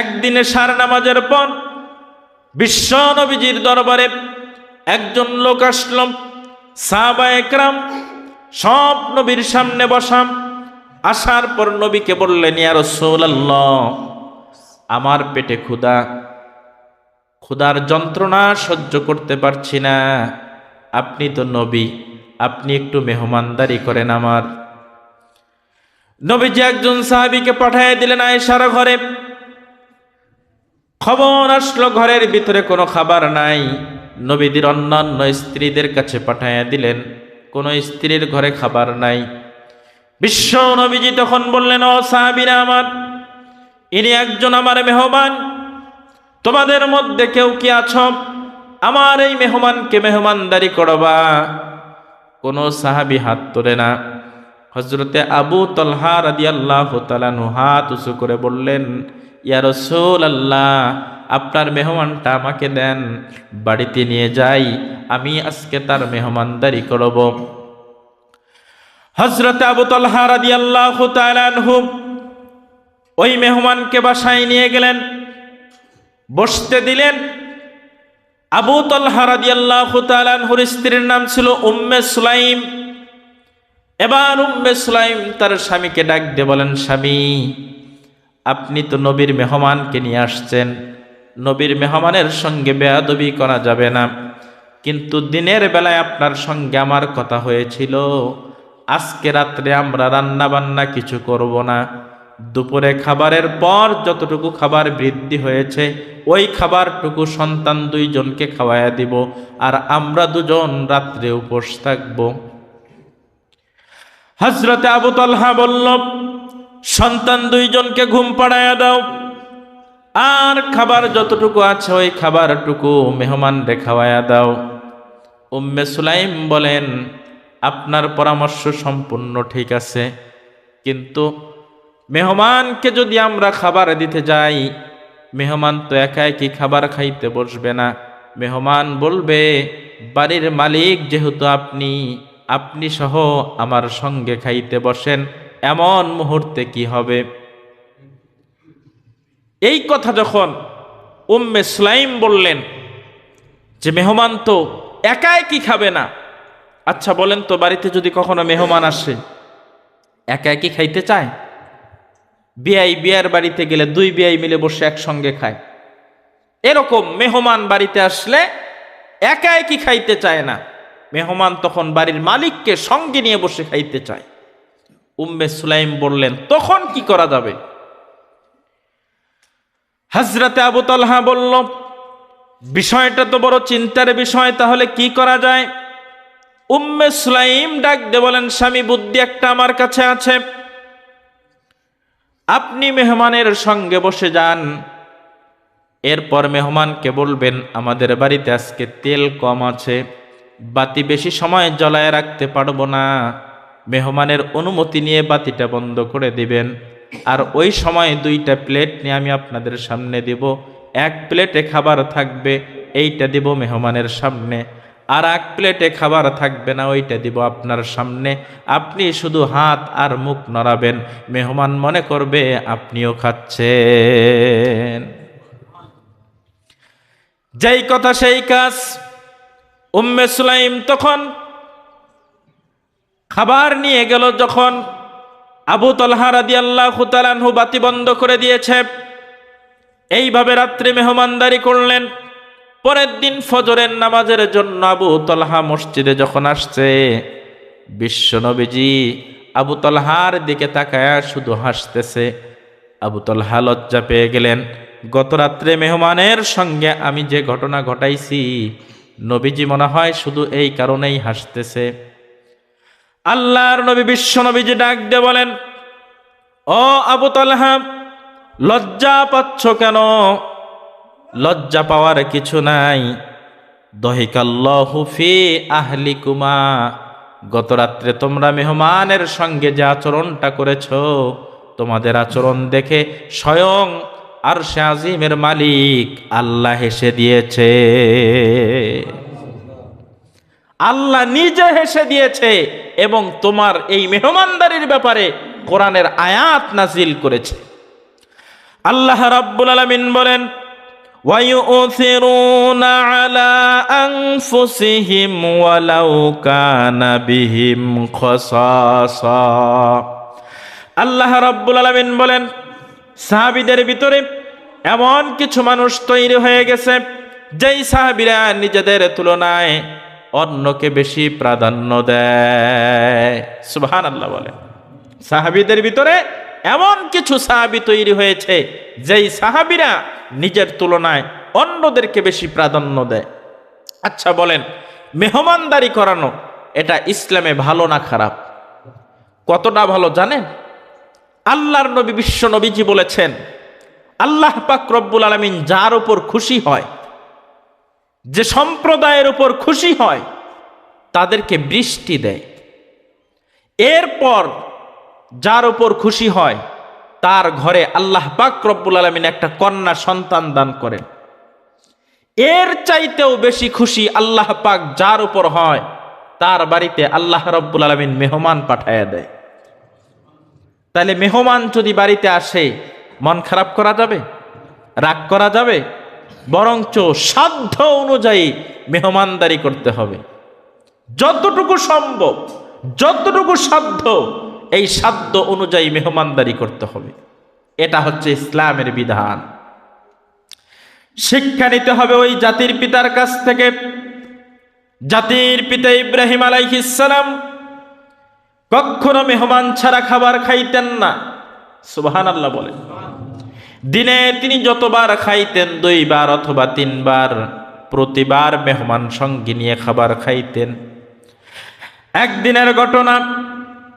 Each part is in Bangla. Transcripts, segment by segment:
একদিনে সার নামাজের পর বিশ্ব নবীজির দরবারে একজন লোক আসলাম, সাহাবা একরাম, সব নবীর সামনে বসাম আসার পর নবীকে বললেন, ইয়া রাসূলুল্লাহ, আমার পেটে ক্ষুধা। ক্ষুধার যন্ত্রণা সহ্য করতে পারছি না। আপনি তো নবী, আপনি একটু মেহমানদারি করেন আমার। নবীজি একজন সাহাবীকে পাঠিয়ে দিলেন আয়েশার ঘরে। খবর আসলো ঘরের ভিতরে, কোনো খাবার নাই। নবীদের অন্যান্য স্ত্রীদের কাছে পাঠাইয়া দিলেন, কোনো স্ত্রীর ঘরে খাবার নাই। বিশ্ব নবীজি তখন বললেন, ও সাহাবিরা আমার, ইনি একজন আমার মেহমান, তোমাদের মধ্যে কেউ কি আছ? আমার এই মেহমানকে মেহমানদারি করবা। কোনো সাহাবি হাত তোলে না। হজরতে আবু তলহা রাদি আল্লাহ তালানু হাত উঁচু করে বললেন, ইয়া রসুল আল্লাহ আপনার মেহমানটা আমাকে দেন, বাড়িতে নিয়ে যাই, আমি আজকে তার মেহমানদারি করব। হজরত আবু তলহা রাদি আল্লাহ তালানহু ওই মেহমানকে বাসায় নিয়ে গেলেন, বসতে দিলেন। আবু তলহা রাদি আল্লাহ তালানহুর স্ত্রীর নাম ছিল উম্মে সুলাইম। এবার উম্মে সুলাইম তার স্বামীকে ডাক দিয়ে বলেন, স্বামী, আপনি তো নবীর মেহমানকে নিয়ে আসছেন। নবীর মেহমানের সঙ্গে বেয়াদবি করা যাবে না। কিন্তু দিনের বেলায় আপনার সঙ্গে আমার কথা হয়েছিল। আজকে রাত্রে আমরা রান্না বান্না কিছু করব না। দুপুরে খাবারের পর যতটুকু খাবার বৃদ্ধি হয়েছে, ওই খাবারটুকু সন্তান দুইজনকে খাওয়াইয়া দিব। আর আমরা দুজন রাত্রে উপোস থাকব। হজরতে আবু তলহা বলল, সন্তান দুইজনকে ঘুম পাড়াইয়া দাও। আর খাবার যতটুকু আছে ওই খাবারটুকু মেহমান রেখাওয়াইয়া দাও। উম্মে সুলাইম বলেন, আপনার পরামর্শ সম্পূর্ণ ঠিক আছে, কিন্তু মেহমানকে যদি আমরা খাবার দিতে যাই, মেহমান তো একা একই খাবার খাইতে বসবে না? মেহমান বলবে, বাড়ির মালিক যেহেতু আপনি আপনি সহ আমার সঙ্গে খাইতে বসেন, এমন মুহূর্তে কি হবে? এই কথা যখন উম্মে স্লাইম বললেন, যে মেহমান তো একা একই খাবে না? আচ্ছা বলেন তো, বাড়িতে যদি কখনো মেহমান আসে একা একই খাইতে চায়? বিয়াই বিয়ার বাড়িতে গেলে দুই বিয়াই মিলে বসে একসঙ্গে খায়। এরকম মেহমান বাড়িতে আসলে একা একই খাইতে চায় না? মেহমান তখন বাড়ির মালিককে সঙ্গে নিয়ে বসে খাইতে চায়। উম্মে সুলাইম বললেন, তখন কি করা যাবে? হাজরাতে আবু তলহা বলল, বিষয়টা তো বড় চিন্তার বিষয়, তাহলে কি করা যায়? উম্মে সুলাইম ডাক দে বলেন, স্বামী, বুদ্ধি একটা আমার কাছে আছে। আপনি মেহমানের সঙ্গে বসে যান। এরপর মেহমানকে বলবেন, আমাদের বাড়িতে আজকে তেল কম আছে। বাতি বেশি সময় জ্বলায় রাখতে পারব না। মেহমানের অনুমতি নিয়ে বাতিটা বন্ধ করে দিবেন। আর ওই সময় দুইটা প্লেট নিয়ে আমি আপনাদের সামনে দিব। এক প্লেটে খাবার থাকবে, এইটা দিব মেহমানের সামনে। আর এক প্লেটে খাবার থাকবে না, ওইটা দিব আপনার সামনে। আপনি শুধু হাত আর মুখ নড়াবেন। মেহমান মনে করবে আপনিও খাচ্ছেন। যেই কথা সেই কাজ। উম্মে সুলাইম তখন খাবার নিয়ে গেল যখন আবু তলহা রাদি আল্লাহ হুতালানহু বাতি বন্ধ করে দিয়েছে। এইভাবে রাত্রে মেহমানদারি করলেন। পরের দিন ফজরের নামাজের জন্য আবু তলহা মসজিদে যখন আসছে বিশ্বনবীজি আবু তলহার দিকে তাকায়া শুধু হাসতেছে। আবু তলহা লজ্জা পেয়ে গেলেন, গত রাত্রে মেহমানের সঙ্গে আমি যে ঘটনা ঘটাইছি নবীজি মনে হয় শুধু এই কারণেই হাসতেছে। আল্লাহর নবী, বিশ্ব নবীজি ডাক দিয়ে বলেন, ও আবু তলহা, লজ্জা পাচ্ছ কেন? লজ্জা পাওয়ার কিছু নাই। দহিকাল্লাহু ফি আহলিকুমা, গত রাত্রে তোমরা মেহমানের সঙ্গে যে আচরণটা করেছ, তোমাদের আচরণ দেখে স্বয়ং আর সে আজিমের মালিক আল্লাহ হেসে দিয়েছে আল্লাহ নিজে হেসে দিয়েছে এবং তোমার এই মেহমানদারির ব্যাপারে কোরআনের আয়াত নাজিল করেছে আল্লাহ রাব্বুল আলামিন বলেন ويؤثرون على أنفسهم ولو كان بهم خصاصة আল্লাহ রাব্বুল আলামিন বলেন সাহাবীদের ভিতরে এমন কিছু মানুষ তৈরি হয়ে গেছে, যেই সাহাবীরা নিজেদের তুলনায় অন্যকে বেশি প্রাধান্য দেয়। সুবহান আল্লাহ বলেন। সাহাবিদের ভিতরে এমন কিছু সাহাবি তৈরি হয়েছে, যেই সাহাবিরা নিজের তুলনায় অন্যদেরকে বেশি প্রাধান্য দেয়। আচ্ছা বলেন, মেহমানদারি করানো এটা ইসলামে ভালো না খারাপ? কতটা ভালো জানেন? আল্লাহর নবী বিশ্ব নবীজি বলেছেন, আল্লাহ পাক রব্বুল আলমিন যার উপর খুশি হয়, যে সম্প্রদায়ের উপর খুশি হয়, তাদেরকে বৃষ্টি দেয়। এরপর যার উপর খুশি হয়, তার ঘরে আল্লাহ পাক রব্বুল আলমিন একটা কন্যা সন্তান দান করেন। এর চাইতেও বেশি খুশি আল্লাহ পাক যার উপর হয়, তার বাড়িতে আল্লাহ রব্বুল আলমিন মেহমান পাঠাইয়া দেয়। তাহলে মেহমান যদি বাড়িতে আসে, মন খারাপ করা যাবে? রাগ করা যাবে? বরঞ্চ সাধ্য অনুযায়ী মেহমানদারি করতে হবে। যতটুকু সম্ভব, যতটুকু সাধ্য, এই সাধ্য অনুযায়ী মেহমানদারি করতে হবে। এটা হচ্ছে ইসলামের বিধান। শিক্ষা নিতে হবে ওই জাতির পিতার কাছ থেকে। জাতির পিতা ইব্রাহিম আলাইহিসালাম কখনো মেহমান ছাড়া খাবার খাইতেন না। সুবহান আল্লাহ বলেন। দিনে তিনি যতবার খাইতেন, দুইবার অথবা তিনবার, প্রতিবার মেহমান সঙ্গে নিয়ে খাবার খাইতেন। একদিনের ঘটনা,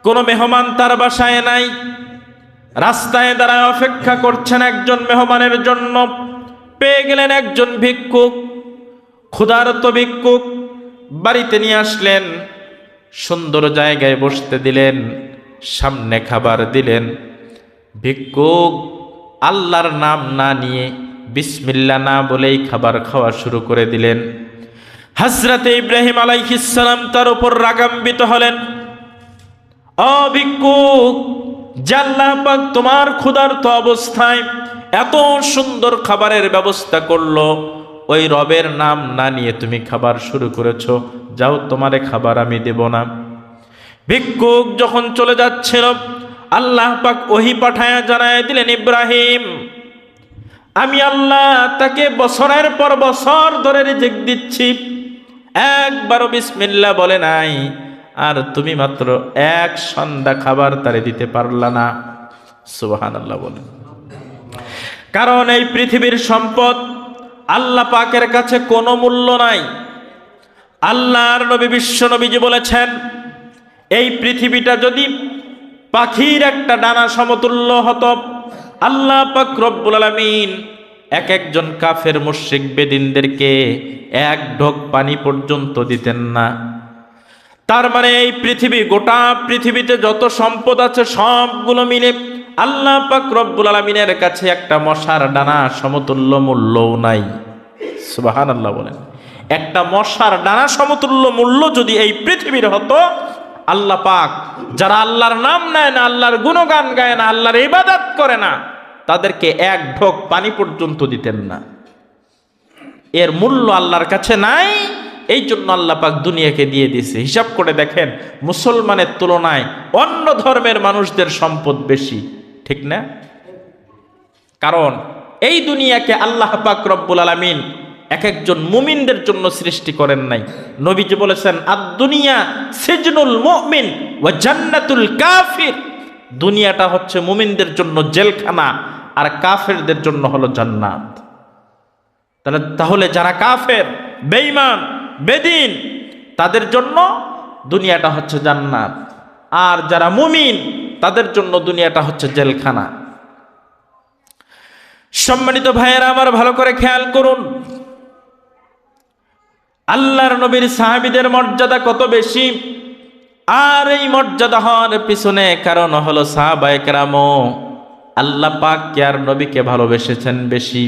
কোনো মেহমান তার বাসায় নাই, রাস্তায় দাঁড়ায় অপেক্ষা করছেন একজন মেহমানের জন্য। পেয়ে গেলেন একজন ভিক্ষুক, ক্ষুধার্ত ভিক্ষুক, বাড়িতে নিয়ে আসলেন। সুন্দর জায়গায় বসতে দিলেন, সামনে খাবার দিলেন। ভিক্ষুক আল্লাহর নাম না নিয়ে বিসমিল্লা না বলেই খাবার খাওয়া শুরু করে দিলেন। হজরতে ইব্রাহিম আলাইহিসালাম তার উপর রাগাম্বিত হলেন। অভিক্ষুক জাল্লাহ পাক তোমার ক্ষুধার্ত অবস্থায় এত সুন্দর খাবারের ব্যবস্থা করল, ওই রবের নাম না নিয়ে তুমি খাবার শুরু করেছ। যাও, তোমারে খাবার আমি দেব না। ভিক্ষুক যখন চলে যাচ্ছিল আল্লাহ পাক ওহি পাঠায়া জানায় দিলেন, ইব্রাহিম, আমি আল্লাহ তাকে বছরের পর বছর ধরে রিজেক দিচ্ছি। একবারও বিসমিল্লা বলে নাই। আর তুমি মাত্র এক সন্ধ্যা খাবার তারে দিতে পারলা না। সুবাহান আল্লাহ বলেন কারণ এই পৃথিবীর সম্পদ আল্লাহ পাকের কাছে কোনো মূল্য নাই। আল্লাহর নবী বিশ্ব নবীজি বলেছেন, এই পৃথিবীটা যদি পাখির একটা ডানা সমতুল্য হতো, আল্লাহ পাক রব্বুল আলামিন এক একজন কাফের মুশরিক বেদিনদেরকে এক ঢোক পানি পর্যন্ত দিতেন না। তার মানে এই পৃথিবী, গোটা পৃথিবীতে যত সম্পদ আছে সবগুলো মিলে আল্লাহ পাক রব্বুল আলমিনের কাছে একটা মশার ডানা সমতুল্য মূল্যও নাই। সুবাহান আল্লাহ বলেন। একটা মশার ডানা সমতুল্য মূল্য যদি এই পৃথিবীর হতো, আল্লাহ পাক যারা আল্লাহর নাম নেয় না, আল্লাহর গুণগান গায় না, আল্লাহর ইবাদত করে না, তাদেরকে এক ঢোক পানি পর্যন্ত দিতেন না। এর মূল্য আল্লাহর কাছে নাই, এই জন্য আল্লাহ পাক দুনিয়াকে দিয়ে দিয়েছে। হিসাব করে দেখেন, মুসলমানের তুলনায় অন্য ধর্মের মানুষদের সম্পদ বেশি, ঠিক না? কারণ এই দুনিয়াকে আল্লাহ পাক রব্বুল আলমিন এক একজন মুমিনদের জন্য সৃষ্টি করেন নাই। নবীজি বলেছেন আদ দুনিয়া সিজনুল মুমিন ও জান্নাতুল কাফির। দুনিয়াটা হচ্ছে মুমিনদের জন্য জেলখানা আর কাফেরদের জন্য হলো জান্নাত। তাহলে তাহলে যারা কাফের, বেঈমান, বেদিন, তাদের জন্য দুনিয়াটা হচ্ছে জান্নাত। আর যারা মুমিন, তাদের জন্য দুনিয়াটা হচ্ছে জেলখানা। সম্মানিত ভাইয়েরা, আমার ভালো করে খেয়াল করুন আল্লাহর নবীর সাহাবিদের মর্যাদা কত বেশি? আর এই মর্যাদা হওয়ার পিছনে কারণ হলো সাহাবায়ে কেরামো আল্লাহ পাক কে আর নবীকে ভালোবেসেছেন বেশি।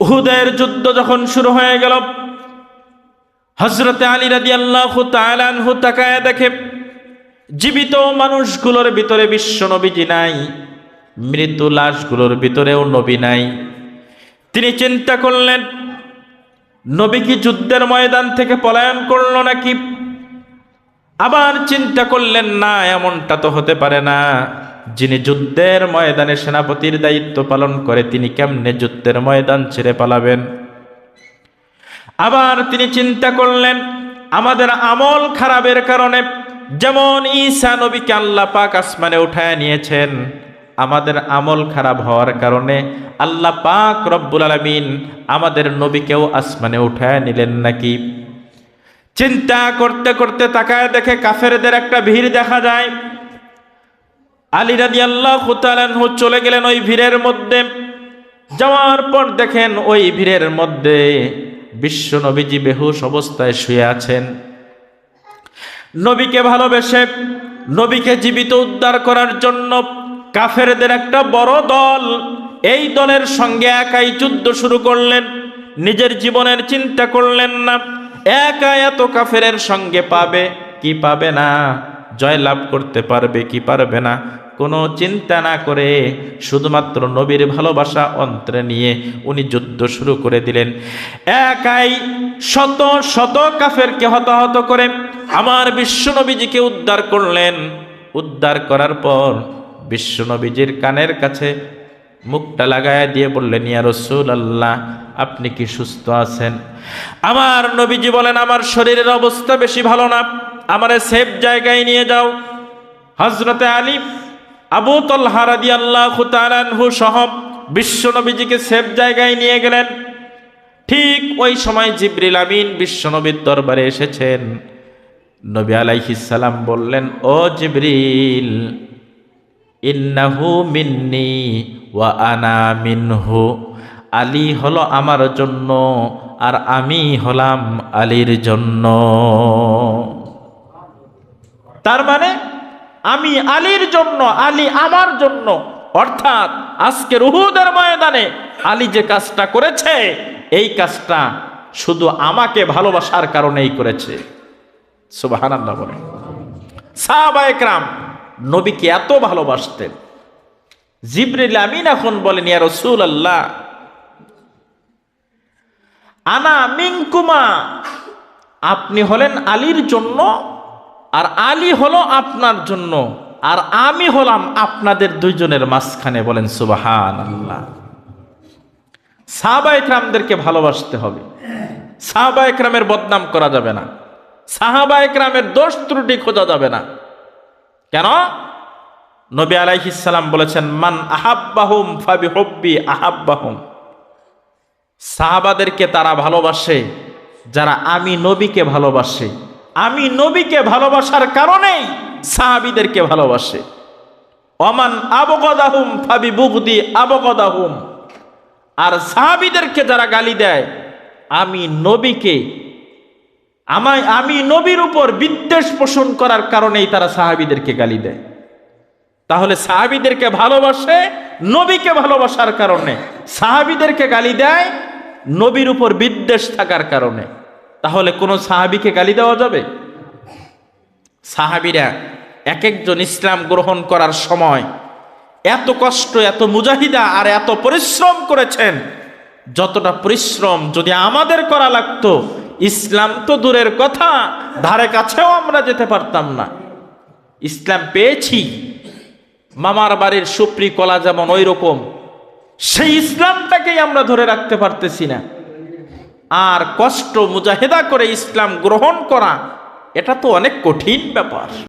উহুদের যুদ্ধ যখন শুরু হয়ে গেল হজরতে আলী রাদি আল্লাহ তালানহু তাকায় দেখে, জীবিত মানুষগুলোর ভিতরে বিশ্ব নবীজি নাই মৃত্যু লাশগুলোর ভিতরেও নবী নাই। তিনি চিন্তা করলেন নবী কি যুদ্ধের ময়দান থেকে পলায়ন করল নাকি? আবার চিন্তা করলেন, না, এমনটা তো হতে পারে না। যিনি যুদ্ধের ময়দানে সেনাপতির দায়িত্ব পালন করে, তিনি কেমনে যুদ্ধের ময়দান ছেড়ে পালাবেন? আবার তিনি চিন্তা করলেন, আমাদের আমল খারাপের কারণে যেমন ঈসা নবীকে আল্লাহ পাক আসমানে উঠায় নিয়েছেন আমাদের আমল খারাপ হওয়ার কারণে আল্লাহ পাক রব্বুল আলমিন আমাদের নবীকেও আসমানে উঠায় নিলেন নাকি? চিন্তা করতে করতে তাকায় দেখে কাফেরদের একটা ভিড় দেখা যায়। আলী রাদি আল্লাহ চলে গেলেন ওই ভিড়ের মধ্যে। যাওয়ার পর দেখেন ওই ভিড়ের মধ্যে বিশ্ব নবীজি বেহুশ অবস্থায় শুয়ে আছেন। নবীকে ভালোবেসে, নবীকে জীবিত উদ্ধার করার জন্য কাফেরদের একটা বড় দল। এই দলের সঙ্গে একাই যুদ্ধ শুরু করলেন, নিজের জীবনের চিন্তা করলেন না। একা এত কাফেরের সঙ্গে পাবে কি পাবে না? জয় লাভ করতে পারবে কি পারবে না? কোনো চিন্তা না করে শুধুমাত্র নবীর ভালোবাসা অন্তরে নিয়ে উনি যুদ্ধ শুরু করে দিলেন। একাই শত শত কাফেরকে হতাহত করে আমার বিশ্বনবীজিকে উদ্ধার করলেন। উদ্ধার করার পর বিশ্বনবীজির কানের কাছে মুখটা লাগায় দিয়ে বললেন, ইয়া রসুল আল্লাহ আপনি কি সুস্থ আছেন? আমার নবীজি বলেন, আমার শরীরের অবস্থা বেশি ভালো না। আমারে সেফ জায়গায় নিয়ে যাও। হজরতে আলী, আবু তল্হা রাদি আল্লাহ তালানহু সহ বিশ্ব নবীজিকে সেফ জায়গায় নিয়ে গেলেন। ঠিক ওই সময় জিব্রিল আমিন বিশ্বনবীর দরবারে এসেছেন। নবী আলাইহিসাল্লাম বললেন, ও জিব্রিল ইন্নাহু মিন্নি ওয়া আনা মিনহু। আলী হলো আমার জন্য আর আমি হলাম আলীর জন্য। তার মানে আমি আলীর জন্য, আলী আমার জন্য। অর্থাৎ আজকে রুহুদের ময়দানে আলী যে কাজটা করেছে, এই কাজটা শুধু আমাকে ভালোবাসার কারণেই করেছে। সুবাহান আল্লাহ বলেন। সাহাবা একরাম নবীকে এত ভালোবাসতেন। জিব্রিল আমিন এখন বলেন, ইয়া রসুল আল্লাহ আনা মিঙ্কুমা আপনি হলেন আলীর জন্য, আর আলী হলো আপনার জন্য, আর আমি হলাম আপনাদের দুইজনের মাঝখানে বলেন সুবাহান আল্লাহ সাহাবা একরামদেরকে ভালোবাসতে হবে। সাহাবা একরামের বদনাম করা যাবে না। সাহাবা একরামের দোষ ত্রুটি খোঁজা যাবে না। কেন? নবী আলাইহিসাল্লাম বলেছেন, মান আহাব্বাহুম ফাবি হব্বি আহাব্বাহুম। সাহাবাদেরকে তারা ভালোবাসে, যারা আমি নবীকে ভালোবাসে। আমি নবীকে ভালোবাসার কারণেই সাহাবিদেরকে ভালোবাসে। অমান আবগদাহুম ফাবি বুগদি আবগদাহুম। আর সাহাবিদেরকে যারা গালি দেয়, আমি নবীকে আমায়, আমি নবীর উপর বিদ্বেষ পোষণ করার কারণেই তারা সাহাবিদেরকে গালি দেয়। তাহলে সাহাবিদেরকে ভালোবাসে, নবীকে ভালোবাসার কারণে। সাহাবিদেরকে গালি দেয়, নবীর উপর বিদ্বেষ থাকার কারণে। তাহলে কোন সাহাবিকে গালি দেওয়া যাবে? সাহাবিরা এক একজন ইসলাম গ্রহণ করার সময় এত কষ্ট, এত মুজাহিদা আর এত পরিশ্রম করেছেন, যতটা পরিশ্রম যদি আমাদের করা লাগতো ইসলাম তো দূরের কথা, ধারে কাছেও আমরা যেতে পারতাম না। ইসলাম পেয়েছি, মামার বাড়ির সুপ্রি কলা যেমন ওই রকম সেই ইসলামটাকেই আমরা ধরে রাখতে পারতেছি না। আর কষ্ট, মুজাহেদা করে ইসলাম গ্রহণ করা, এটা তো অনেক কঠিন ব্যাপার।